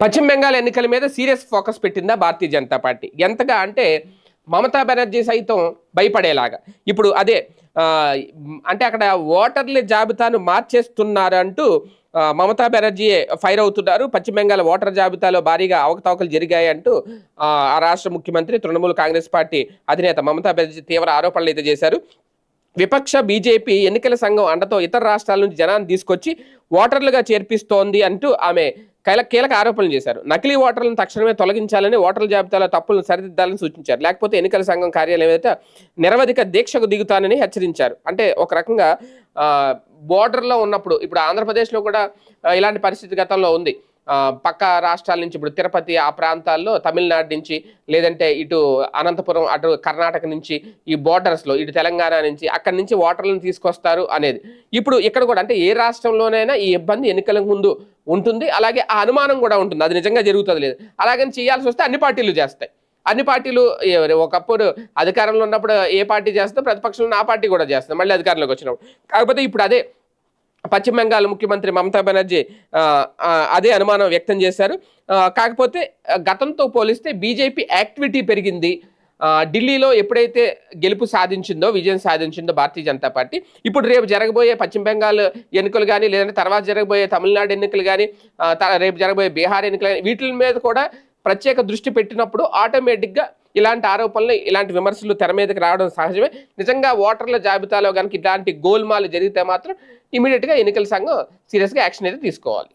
పశ్చిమ బెంగాల్ ఎన్నికల మీద సీరియస్ ఫోకస్ పెట్టిందా భారతీయ జనతా పార్టీ? ఎంతగా అంటే మమతా బెనర్జీ సైతం భయపడేలాగా. ఇప్పుడు అదే అంటే అక్కడ ఓటర్ల జాబితాను మార్చేస్తున్నారు అంటూ మమతా బెనర్జీ ఫైర్ అవుతున్నారు. పశ్చిమ బెంగాల్ ఓటర్ జాబితాలో భారీగా అవకతవకలు జరిగాయి అంటూ ఆ ఆ రాష్ట్ర ముఖ్యమంత్రి తృణమూల్ కాంగ్రెస్ పార్టీ అధినేత మమతా బెనర్జీ తీవ్ర ఆరోపణలు అయితే చేశారు. విపక్ష బీజేపీ ఎన్నికల సంఘం అండతో ఇతర రాష్ట్రాల నుంచి జనాన్ని తీసుకొచ్చి ఓటర్లుగా చేర్పిస్తోంది అంటూ ఆమె కీలక కీలక ఆరోపణలు చేశారు. నకిలీ ఓటర్లను తక్షణమే తొలగించాలని ఓటర్ల జాబితాలో తప్పులను సరిదిద్దాలని సూచించారు. లేకపోతే ఎన్నికల సంఘం కార్యాలయం ఎదుట నిరవధిక దీక్షకు దిగుతానని హెచ్చరించారు. అంటే ఒక రకంగా బోర్డర్లో ఉన్నప్పుడు ఇప్పుడు ఆంధ్రప్రదేశ్లో కూడా ఇలాంటి పరిస్థితి గతంలో ఉంది. పక్క రాష్ట్రాల నుంచి ఇప్పుడు తిరుపతి ఆ ప్రాంతాల్లో తమిళనాడు నుంచి లేదంటే ఇటు అనంతపురం అటు కర్ణాటక నుంచి ఈ బోర్డర్స్లో ఇటు తెలంగాణ నుంచి అక్కడి నుంచి ఓటర్లను తీసుకొస్తారు అనేది. ఇప్పుడు ఇక్కడ కూడా అంటే ఏ రాష్ట్రంలోనైనా ఈ ఇబ్బంది ఎన్నికల ముందు ఉంటుంది. అలాగే ఆ అనుమానం కూడా ఉంటుంది. అది నిజంగా జరుగుతుంది లేదు. అలాగని చేయాల్సి వస్తే అన్ని పార్టీలు చేస్తాయి. అన్ని పార్టీలు ఒకప్పుడు అధికారంలో ఉన్నప్పుడు ఏ పార్టీ చేస్తుందో ప్రతిపక్షంలో ఆ పార్టీ కూడా చేస్తుంది. మళ్ళీ అధికారంలోకి వచ్చినప్పుడు. కాకపోతే ఇప్పుడు అదే పశ్చిమ బెంగాల్ ముఖ్యమంత్రి మమతా బెనర్జీ అదే అనుమానం వ్యక్తం చేశారు. కాకపోతే గతంతో పోలిస్తే బీజేపీ యాక్టివిటీ పెరిగింది. ఢిల్లీలో ఎప్పుడైతే గెలుపు సాధించిందో విజయం సాధించిందో భారతీయ జనతా పార్టీ ఇప్పుడు రేపు జరగబోయే పశ్చిమ బెంగాల్ ఎన్నికలు కానీ లేదంటే తర్వాత జరగబోయే తమిళనాడు ఎన్నికలు కానీ త- రేపు జరగబోయే బీహార్ ఎన్నికలు కానీ వీటి మీద కూడా ప్రత్యేక దృష్టి పెట్టినప్పుడు ఆటోమేటిక్గా ఇలాంటి ఆరోపణలు ఇలాంటి విమర్శలు తెర మీదకి రావడం సహజమే. నిజంగా ఓటర్ల జాబితాలో కనుక ఇలాంటి గోల్మాలు జరిగితే మాత్రం ఇమీడియట్గా ఎన్నికల సంఘం సీరియస్గా యాక్షన్ అయితే తీసుకోవాలి.